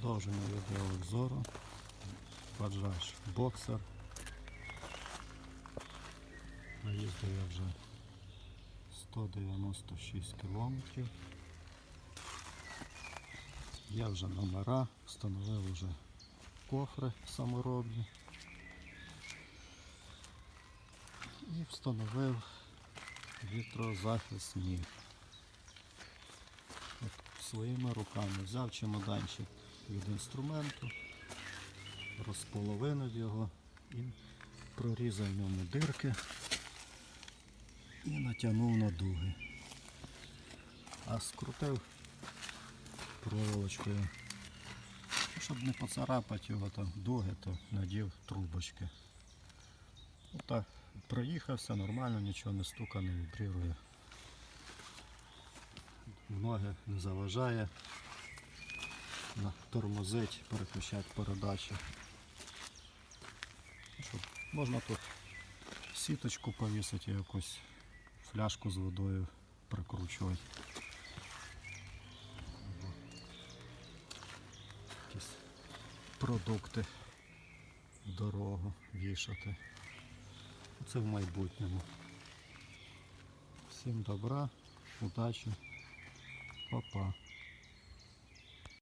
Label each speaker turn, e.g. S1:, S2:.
S1: Продовження відеообзору. Баджаж боксер. Наїздив я вже 196 кілометрів. Я вже номера, встановив вже кофри саморобні. І встановив вітрозахист ніг. Своїми руками взяв чемоданчик від інструменту, розполовинив його і прорізав в ньому дирки і натягнув на дуги. А скрутив проволочкою. Щоб не поцарапати його там дуги, то надів трубочки. Отак проїхався нормально, нічого не стука, не вібрірує. Ноги не заважає. Тормозить, переключати передачі. Можна тут сіточку повісити, якусь фляжку з водою прикручувати. Якісь продукти в дорогу вішати. Це в майбутньому. Всім добра, удачі, па-па.